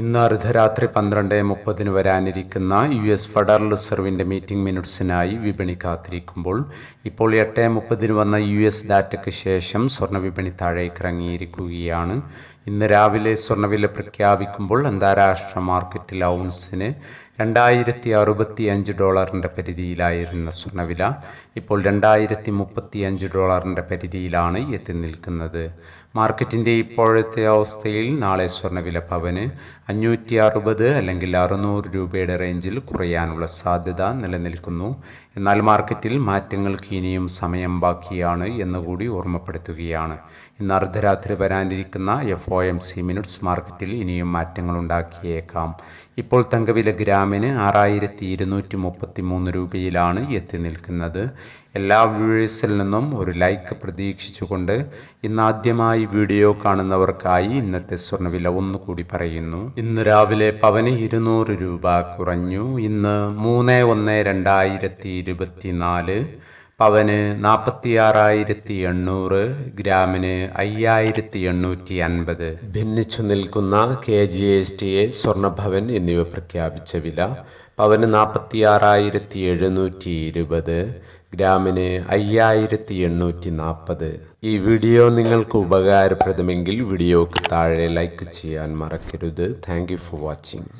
ഇന്ന് അർദ്ധരാത്രി പന്ത്രണ്ട് മുപ്പതിന് വരാനിരിക്കുന്ന യു എസ് ഫെഡറൽ റിസർവിന്റെ മീറ്റിംഗ് മിനിറ്റ്സിനായി വിപണി കാത്തിരിക്കുമ്പോൾ ഇപ്പോൾ എട്ട് മുപ്പതിന് വന്ന യു എസ് ഡാറ്റയ്ക്ക് ശേഷം സ്വർണ വിപണി താഴേക്ക് ഇറങ്ങിയിരിക്കുകയാണ്. ഇന്ന് രാവിലെ സ്വർണവില പ്രഖ്യാപിക്കുമ്പോൾ അന്താരാഷ്ട്ര മാർക്കറ്റിൽ ഔൺസിന് രണ്ടായിരത്തി അറുപത്തി അഞ്ച് ഡോളറിന്റെ പരിധിയിലായിരുന്ന സ്വർണവില ഇപ്പോൾ രണ്ടായിരത്തി മുപ്പത്തി അഞ്ച് ഡോളറിന്റെ പരിധിയിലാണ് എത്തി നിൽക്കുന്നത്. മാർക്കറ്റിന്റെ ഇപ്പോഴത്തെ അവസ്ഥയിൽ നാളെ സ്വർണവില പവന് അഞ്ഞൂറ്റി അറുപത് അല്ലെങ്കിൽ അറുന്നൂറ് രൂപയുടെ റേഞ്ചിൽ കുറയാനുള്ള സാധ്യത നിലനിൽക്കുന്നു. എന്നാൽ മാർക്കറ്റിൽ മാറ്റങ്ങൾക്ക് ഇനിയും സമയം ബാക്കിയാണ് എന്നുകൂടി ഓർമ്മപ്പെടുത്തുകയാണ്. ഇന്ന് അർദ്ധരാത്രി വരാനിരിക്കുന്ന F O M C minutes മാർക്കറ്റിൽ ഇനിയും മാറ്റങ്ങൾ ഉണ്ടാക്കിയേക്കാം ഇപ്പോൾ തങ്കവില ഗ്രാമിന് ആറായിരത്തി ഇരുന്നൂറ്റി മുപ്പത്തി മൂന്ന് രൂപയിലാണ് എത്തി നിൽക്കുന്നത്. എല്ലാ വ്യൂവേഴ്സിൽ നിന്നും ഒരു ലൈക്ക് പ്രതീക്ഷിച്ചുകൊണ്ട് ഇന്ന് ആദ്യമായി വീഡിയോ കാണുന്നവർക്കായി ഇന്നത്തെ സ്വർണവില ഒന്നുകൂടി പറയുന്നു. ഇന്ന് രാവിലെ പവന് ഇരുന്നൂറ് രൂപ കുറഞ്ഞു. ഇന്ന് മൂന്ന് ഒന്ന് രണ്ടായിരത്തി ഇരുപത്തി നാല് പവന് നാൽപ്പത്തിയാറായിരത്തി എണ്ണൂറ് ഗ്രാമിന് അയ്യായിരത്തി എണ്ണൂറ്റി അൻപത് ഭിന്നിച്ചു നിൽക്കുന്ന K G S T A Swarnabhavan എന്നിവ പ്രഖ്യാപിച്ച വില പവന് നാൽപ്പത്തിയാറായിരത്തി എഴുന്നൂറ്റി ഇരുപത് ഗ്രാമിന് അയ്യായിരത്തി എണ്ണൂറ്റി നാൽപ്പത് ഈ വീഡിയോ നിങ്ങൾക്ക് ഉപകാരപ്രദമെങ്കിൽ വീഡിയോക്ക് താഴെ ലൈക്ക് ചെയ്യാൻ മറക്കരുത്. Thank for watching.